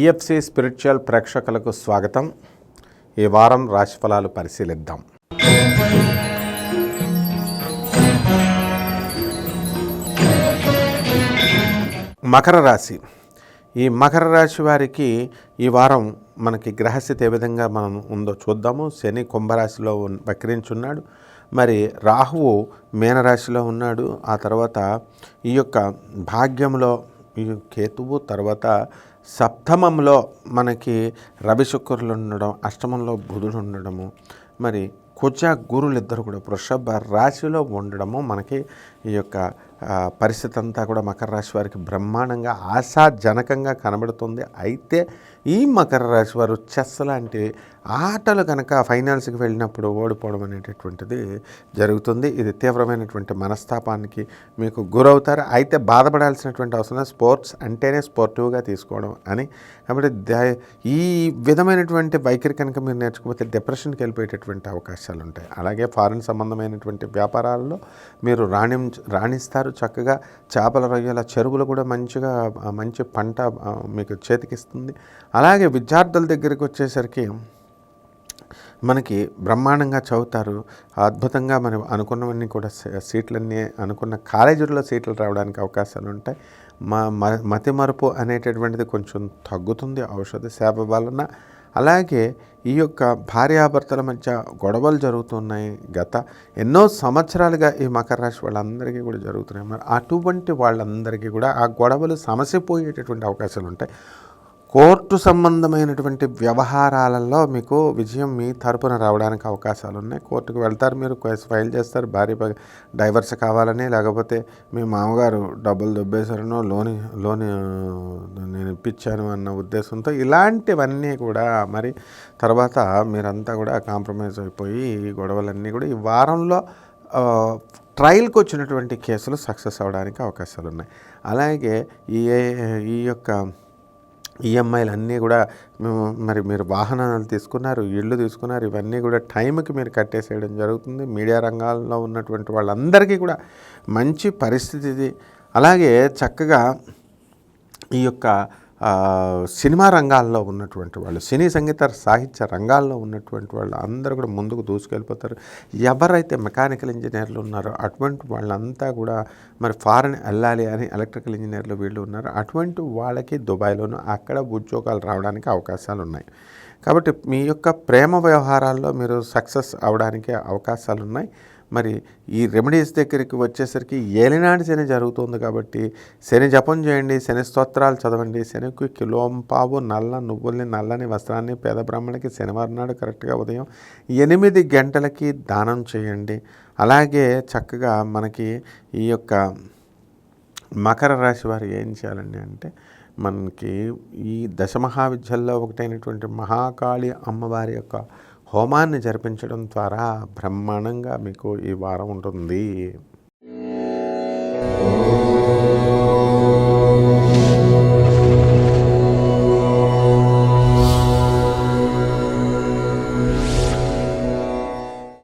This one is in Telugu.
పిఎఫ్సి స్పిరిచువల్ ప్రేక్షకులకు స్వాగతం. ఈ వారం రాశిఫలాలు పరిశీలిద్దాం. మకర రాశి. ఈ మకర రాశి వారికి ఈ వారం మనకి గ్రహస్థితి ఏ విధంగా మనం ఉందో చూద్దాము. శని కుంభరాశిలో వక్రించున్నాడు మరి రాహువు మీనరాశిలో ఉన్నాడు. ఆ తర్వాత ఈ యొక్క భాగ్యంలో ఈ కేతువు తర్వాత సప్తమంలో మనకి రవి శుక్రులు ఉండడం అష్టమంలో బుధుడు ఉండడము మరి కుజ గురులు ఇద్దరు కూడా వృషభ రాశిలో ఉండడము మనకి ఈ యొక్క పరిస్థితి అంతా కూడా మకర రాశి వారికి బ్రహ్మాండంగా ఆశాజనకంగా కనబడుతుంది. అయితే ఈ మకర రాశి వారు చెస్ లాంటి ఆటలు కనుక ఫైనల్స్కి వెళ్ళినప్పుడు ఓడిపోవడం అనేటటువంటిది జరుగుతుంది. ఇది తీవ్రమైనటువంటి మనస్తాపానికి మీకు గురవుతారు. అయితే బాధపడాల్సినటువంటి అవసరం స్పోర్ట్స్ అంటేనే స్పోర్టివ్గా తీసుకోవడం అని. కాబట్టి ఈ విధమైనటువంటి వైఖరి కనుక మీరు నేర్చుకోకపోతే డిప్రెషన్కి వెళ్ళిపోయేటటువంటి అవకాశాలు ఉంటాయి. అలాగే ఫారిన్ సంబంధమైనటువంటి వ్యాపారాల్లో మీరు రాణి రాణిస్తారు. చక్కగా చేపల రొయ్యల చెరువులు కూడా మంచిగా మంచి పంట మీకు చేతికిస్తుంది. అలాగే విద్యార్థుల దగ్గరికి వచ్చేసరికి మనకి బ్రహ్మాండంగా చదువుతారు. అద్భుతంగా మనం అనుకున్నవన్నీ కూడా సీట్లన్నీ అనుకున్న కాలేజీల్లో సీట్లు రావడానికి అవకాశాలు ఉంటాయి. మా మ- మతి మరుపు అనేటటువంటిది కొంచెం తగ్గుతుంది ఔషధ సేవ వలన. అలాగే ఈ యొక్క భార్యాభర్తల మధ్య గొడవలు జరుగుతున్నాయి గత ఎన్నో సంవత్సరాలుగా ఈ మకర రాశి వాళ్ళందరికీ కూడా జరుగుతున్నాయి. మరి అటువంటి వాళ్ళందరికీ కూడా ఆ గొడవలు సమసిపోయేటటువంటి అవకాశాలు ఉంటాయి. కోర్టు సంబంధమైనటువంటి వ్యవహారాలలో మీకు విజయం మీ తరపున రావడానికి అవకాశాలు ఉన్నాయి కోర్టుకు వెళ్తారు మీరు కేసు ఫైల్ చేస్తారు. భార్య డైవర్స్ కావాలని లేకపోతే మీ మామగారు డబ్బులు దొబ్బేశారనో లోని లోని నేను ఇప్పించాను అన్న ఉద్దేశంతో ఇలాంటివన్నీ కూడా మరి తర్వాత మీరంతా కూడా కాంప్రమైజ్ అయిపోయి ఈ గొడవలన్నీ కూడా ఈ వారంలో ట్రయల్కి వచ్చినటువంటి కేసులు సక్సెస్ అవ్వడానికి అవకాశాలు ఉన్నాయి అలాగే ఈ ఈ యొక్క ఈఎంఐలు అన్నీ కూడా మేము మరి మీరు వాహనాలు తీసుకున్నారు ఇళ్ళు తీసుకున్నారు ఇవన్నీ కూడా టైంకి మీరు కట్టేసేయడం జరుగుతుంది. మీడియా రంగాల్లో ఉన్నటువంటి వాళ్ళందరికీ కూడా మంచి పరిస్థితి ఇది. అలాగే చక్కగా ఈ యొక్క సినిమా రంగాల్లో ఉన్నటువంటి వాళ్ళు సినీ సంగీత సాహిత్య రంగాల్లో ఉన్నటువంటి వాళ్ళు అందరూ కూడా ముందుకు దూసుకెళ్ళిపోతారు. ఎవరైతే మెకానికల్ ఇంజనీర్లు ఉన్నారో అటువంటి వాళ్ళంతా కూడా మరి ఫారెన్ వెళ్ళాలి అని ఎలక్ట్రికల్ ఇంజనీర్లు వీళ్ళు ఉన్నారు. అటువంటి వాళ్ళకి దుబాయ్లోనూ అక్కడ ఉద్యోగాలు రావడానికి అవకాశాలు ఉన్నాయి. కాబట్టి మీ యొక్క ప్రేమ వ్యవహారాల్లో మీరు సక్సెస్ అవడానికి అవకాశాలు ఉన్నాయి. మరి ఈ రెమెడీస్ దగ్గరికి వచ్చేసరికి ఏలినాటి శని జరుగుతుంది కాబట్టి శని జపం చేయండి శని స్తోత్రాలు చదవండి శనికి కిలోంపావు నల్ల నువ్వుల్ని నల్లని వస్త్రాన్ని పేద బ్రాహ్మణులకి శనివారం నాడు కరెక్ట్గా ఉదయం ఎనిమిది గంటలకి దానం చేయండి. అలాగే చక్కగా మనకి ఈ యొక్క మకర రాశి వారు ఏం చేయాలండి అంటే మనకి ఈ దశమహావిద్యల్లో ఒకటైనటువంటి మహాకాళి అమ్మవారి యొక్క హోమాన్ని జరిపించడం ద్వారా బ్రహ్మాండంగా మీకు ఈ వారం ఉంటుంది.